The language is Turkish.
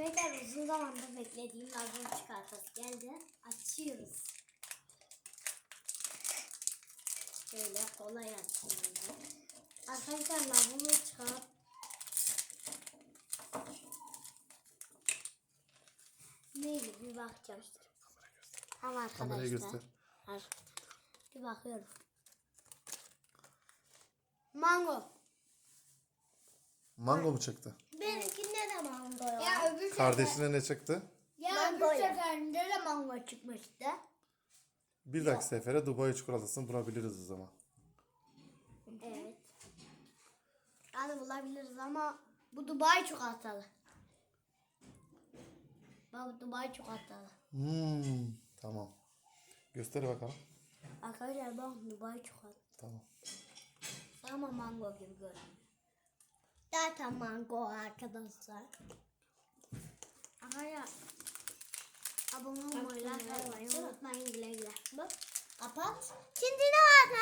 Arkadaşlar uzun zamandır beklediğim lavabo çikolatası geldi. Açıyoruz. Şöyle kolay açılıyor. Arkadaşlar lavabo çikolat Neydi bir bakacağım. Tamam arkadaşlar. Kameraya göster. Bir bakıyorum. Mango. Mango mu çıktı? Benimkinde de mango ya. Öbür Kardeşine ne çıktı? ya öbür seferinde de mango çıkmıştı. Bir dahaki sefere Dubai çikolatasını bulabiliriz o zaman. Evet. Yani bulabiliriz ama bu Dubai çikolatalı. Bak bu Dubai çikolatalı. Hmm, tamam. Göster bakalım. Arkadaşlar bak Dubai çikolata. Tamam. Ama mango gibi görünüyor. Zaten mango arkadaşlar. Kaya abone olmayı, like atmayı unutmayın. Güle güle. Bak kapat. Şimdi ne var?